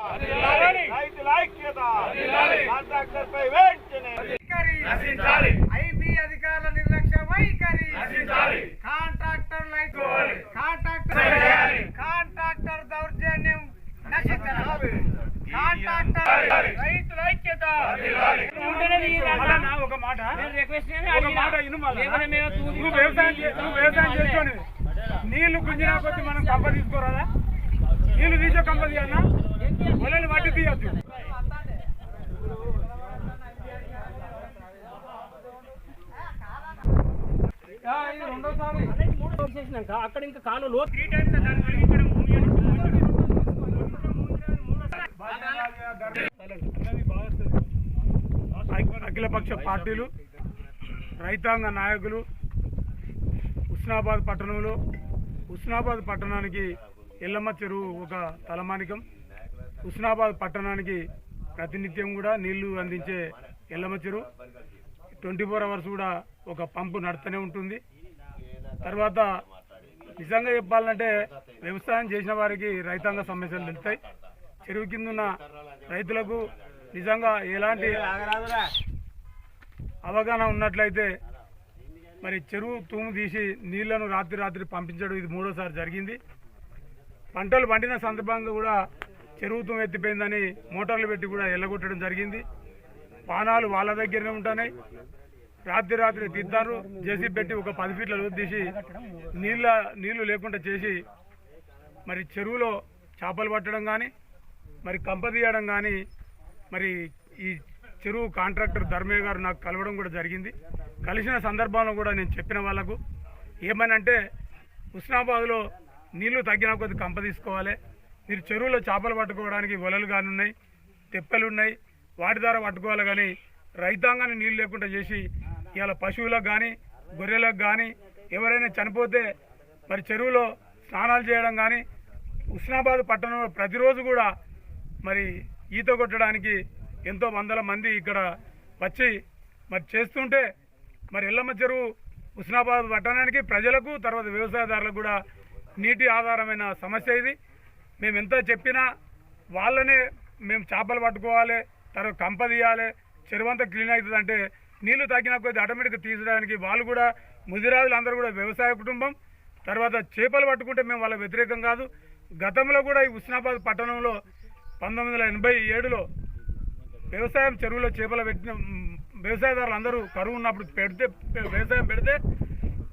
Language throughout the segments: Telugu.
రైతుల ఐక్యత. కాంట్రాక్టర్ పై వెంటనే ఐబీ అధికారుల నిర్లక్ష్య వైఖరి. కాంట్రాక్టర్ లైట్ కాంట్రాక్టర్ కాంట్రాక్టర్ దౌర్జన్యం నశించాలి కాంట్రాక్టర్ రైతుల ఐక్యత. ఒక మాట. వ్యవసాయం వ్యవసాయం చేసుకొని నీళ్ళు గుంజినా కొద్ది మనం కంప తీసుకోరాదా? నీళ్ళు తీసే కంప తీయాలన్నా తీయద్దు. అక్కడ ఇంకా కాలు లోతు అఖిలపక్ష పార్టీలు రైతాంగ నాయకులు ఉస్నాబాద్ పట్టణంలో ఉస్నాబాద్ పట్టణానికి ఎల్లమ్మ చెరువు ఒక తలమానికం. ఉస్నాబాద్ పట్టణానికి ప్రతినిత్యం కూడా నీళ్ళు అందించే ఎల్లమ్మ చెరువు ట్వంటీ ఫోర్ అవర్స్ కూడా ఒక పంపు నడుతూనే ఉంటుంది. తర్వాత నిజంగా చెప్పాలంటే వ్యవసాయం చేసిన వారికి రైతాంగ సమస్యలు తెలుస్తాయి. చెరువు కింద ఉన్న రైతులకు నిజంగా ఎలాంటి అవగాహన ఉన్నట్లయితే మరి చెరువు తూము తీసి నీళ్ళను రాత్రి రాత్రి పంపించడం ఇది మూడోసారి జరిగింది. పంటలు పండిన సందర్భంగా కూడా చెరువు ఎత్తిపోయిందని మోటార్లు పెట్టి కూడా ఎల్లగొట్టడం జరిగింది. పానాలు వాళ్ళ దగ్గరనే ఉంటున్నాయి. రాత్రి రాత్రి తిద్దారు జేసీ పెట్టి ఒక పది ఫీట్ల లోతు తీసి నీళ్ళ నీళ్ళు లేకుండా చేసి మరి చెరువులో చేపలు పట్టడం కానీ మరి కంప తీయడం కానీ మరి ఈ చెరువు కాంట్రాక్టర్ ధర్మయ్య గారు నాకు కలవడం కూడా జరిగింది. కలిసిన సందర్భంలో కూడా నేను చెప్పిన వాళ్ళకు ఏమనంటే హుస్నాబాద్లో నీళ్ళు తగ్గిన కొద్ది కంప తీసుకోవాలి. మీరు చెరువులో చేపలు పట్టుకోవడానికి వలలు కానీ ఉన్నాయి తెప్పలు ఉన్నాయి వాటి ద్వారా పట్టుకోవాలి కానీ రైతాంగాన్ని నీళ్ళు లేకుండా చేసి ఇవాళ పశువులకు కానీ గొర్రెలకు కానీ ఎవరైనా చనిపోతే మరి చెరువులో స్నానాలు చేయడం కానీ ఉస్నాబాద్ పట్టణంలో ప్రతిరోజు కూడా మరి ఈత కొట్టడానికి ఎంతో వందల మంది ఇక్కడ వచ్చి మరి చేస్తుంటే మరి ఎల్లమ్మ చెరువు ఉస్నాబాద్ పట్టణానికి ప్రజలకు తర్వాత వ్యవసాయదారులకు కూడా నీటి ఆధారమైన సమస్య ఇది. మేము ఎంత చెప్పినా వాళ్ళనే మేము చేపలు పట్టుకోవాలి తర్వాత కంప తీయాలి చెరువంతా క్లీన్ అవుతుంది అంటే నీళ్ళు తగ్గిన కొద్ది ఆటోమేటిక్గా తీసడానికి వాళ్ళు కూడా ముదిరాజులు అందరూ కూడా వ్యవసాయ కుటుంబం తర్వాత చేపలు పట్టుకుంటే మేము వాళ్ళ వ్యతిరేకం కాదు. గతంలో కూడా ఈ ఉస్నాబాద్ పట్టణంలో పంతొమ్మిది వందల ఎనభై ఏడులో వ్యవసాయం చెరువులో చేపలు పెట్టిన వ్యవసాయదారులు అందరూ కరువు ఉన్నప్పుడు పెడితే వ్యవసాయం పెడితే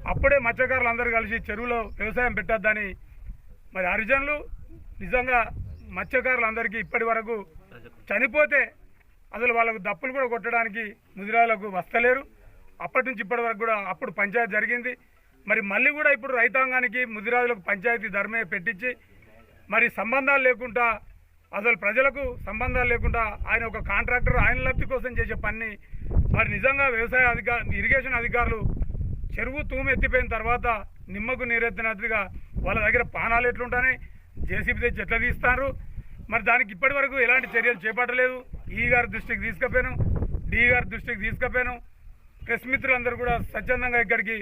అప్పుడే మత్స్యకారులు అందరూ కలిసి చెరువులో వ్యవసాయం పెట్టద్దని మరి హరిజనులు నిజంగా మత్స్యకారులందరికీ ఇప్పటి వరకు చనిపోతే అసలు వాళ్ళకు దప్పులు కూడా కొట్టడానికి ముదిరాలకు వస్తలేరు. అప్పటి నుంచి ఇప్పటి వరకు కూడా అప్పుడు పంచాయతీ జరిగింది. మరి మళ్ళీ కూడా ఇప్పుడు రైతాంగానికి ముదిరాజులకు పంచాయతీ ధర్మే పెట్టించి మరి సంబంధాలు లేకుండా అసలు ప్రజలకు సంబంధాలు లేకుండా ఆయన ఒక కాంట్రాక్టర్ ఆయన లబ్ధి కోసం చేసే పని మరి నిజంగా వ్యవసాయ అధికార ఇరిగేషన్ అధికారులు చెరువు తూము ఎత్తిపోయిన తర్వాత నిమ్మకు నీరెత్తినట్టుగా వాళ్ళ దగ్గర పానాలు ఎట్లుంటాయి జేసీబీ తెచ్చి ఎట్లా తీస్తారు. మరి దానికి ఇప్పటి వరకు ఎలాంటి చర్యలు చేపట్టలేదు. ఈ గారి దృష్టికి తీసుకుపోయాను. డి గారి దృష్టికి తీసుకుపోయాను. ప్రెస్ మిత్రులందరూ కూడా స్వచ్ఛందంగా ఇక్కడికి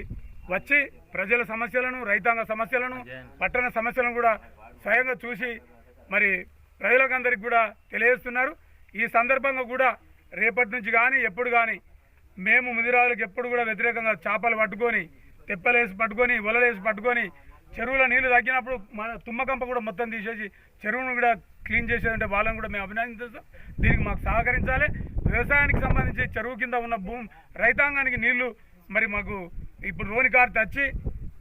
వచ్చి ప్రజల సమస్యలను రైతాంగ సమస్యలను పట్టణ సమస్యలను కూడా స్వయంగా చూసి మరి ప్రజలకందరికి కూడా తెలియజేస్తున్నారు. ఈ సందర్భంగా కూడా రేపటి నుంచి కానీ ఎప్పుడు కానీ మేము ముదిరాజులకు ఎప్పుడు కూడా వ్యతిరేకంగా చేపలు పట్టుకొని తెప్పలేసి పట్టుకొని వలలేసి పట్టుకొని చెరువులో నీళ్ళు తగ్గినప్పుడు మన తుమ్మకంప కూడా మొత్తం తీసేసి చెరువును కూడా క్లీన్ చేసేదంటే వాళ్ళని కూడా మేము అభినందిస్తాం దీనికి మాకు సహకరించాలి. వ్యవసాయానికి సంబంధించి చెరువు కింద ఉన్న భూమి రైతాంగానికి నీళ్ళు మరి మాకు ఇప్పుడు రోని కారు తెచ్చి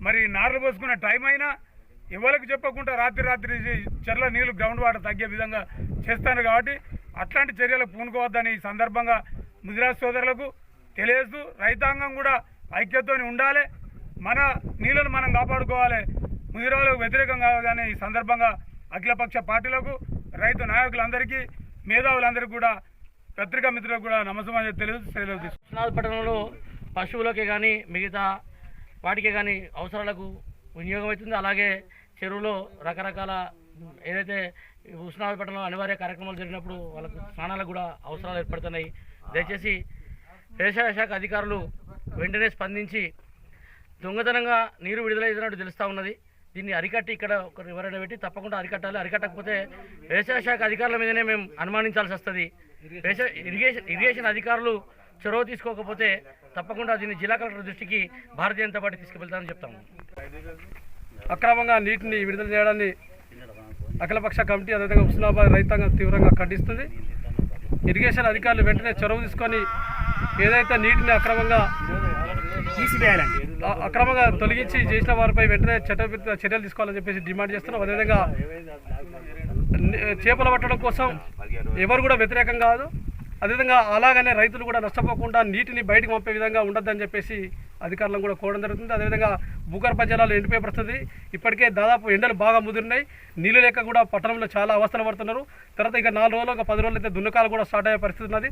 మరి నారలు పోసుకున్న టైం అయినా ఎవరికి చెప్పకుండా రాత్రి రాత్రి చెర్ల నీళ్ళు గ్రౌండ్ వాటర్ తగ్గే విధంగా చేస్తాను కాబట్టి అట్లాంటి చర్యలు పూనుకోవద్దని ఈ సందర్భంగా ముదిరాజ్ సోదరులకు తెలియజేస్తూ రైతాంగం కూడా ఐక్యతతో ఉండాలి. మన నీళ్ళను మనం కాపాడుకోవాలి. ముదిరాలకు వ్యతిరేకం కాదని ఈ సందర్భంగా అఖిలపక్ష పార్టీలకు రైతు నాయకులందరికీ మేధావులందరికీ కూడా పత్రికా మిత్రులకు కూడా నమస్కారం తెలియదు పట్టణంలో పశువులకి కానీ మిగతా వాటికి కానీ అవసరాలకు వినియోగం అవుతుంది. అలాగే చెరువులో రకరకాల ఏదైతే హుస్నాబాద్ పట్టణంలో అనివార్య కార్యక్రమాలు జరిగినప్పుడు వాళ్ళకు స్నానాలకు కూడా అవసరాలు ఏర్పడుతున్నాయి. దయచేసి వ్యవసాయ శాఖ అధికారులు వెంటనే స్పందించి దొంగతనంగా నీరు విడుదల అవుతున్నట్టు తెలుస్తూ ఉన్నది. దీన్ని అరికట్టి ఇక్కడ ఒక ఎవరైనా పెట్టి తప్పకుండా అరికట్టాలి. అరికట్టకపోతే వ్యవసాయ శాఖ అధికారుల మీదనే మేము అనుమానించాల్సి వస్తుంది. వ్యవసాయ ఇరిగేషన్ ఇరిగేషన్ అధికారులు చొరవ తీసుకోకపోతే తప్పకుండా దీన్ని జిల్లా కలెక్టర్ దృష్టికి భారతీయ జనతా పార్టీ తీసుకువెళ్తామని చెప్తాము. అక్రమంగా నీటిని విడుదల చేయడాన్ని అఖిలపక్ష కమిటీ అదేవిధంగా హుస్నాబాద్ రైతాంగం తీవ్రంగా ఖండిస్తుంది. ఇరిగేషన్ అధికారులు వెంటనే చొరవ తీసుకొని ఏదైతే నీటిని అక్రమంగా తీసివేయాలండి. అక్రమంగా తొలగించి చేసిన వారిపై వెంటనే చట్ట చర్యలు తీసుకోవాలని చెప్పేసి డిమాండ్ చేస్తున్నాం అదేవిధంగా చేపలు పట్టడం కోసం ఎవరు కూడా వ్యతిరేకం కాదు. అదేవిధంగా అలాగనే రైతులు కూడా నష్టపోకుండా నీటిని బయటకు పంపే విధంగా ఉండద్దని చెప్పేసి అధికారులను కూడా కోవడం జరుగుతుంది. అదేవిధంగా భూగర్భ జలాలు ఎండిపోయే పడుతుంది ఇప్పటికే దాదాపు ఎండలు బాగా ముదిరినాయి. నీళ్ళు లేక కూడా పట్టణంలో చాలా అవస్థలు పడుతున్నారు. తర్వాత ఇక నాలుగు రోజులు ఒక పది రోజులు అయితే దున్నకాలు కూడా స్టార్ట్ అయ్యే పరిస్థితి ఉన్నది.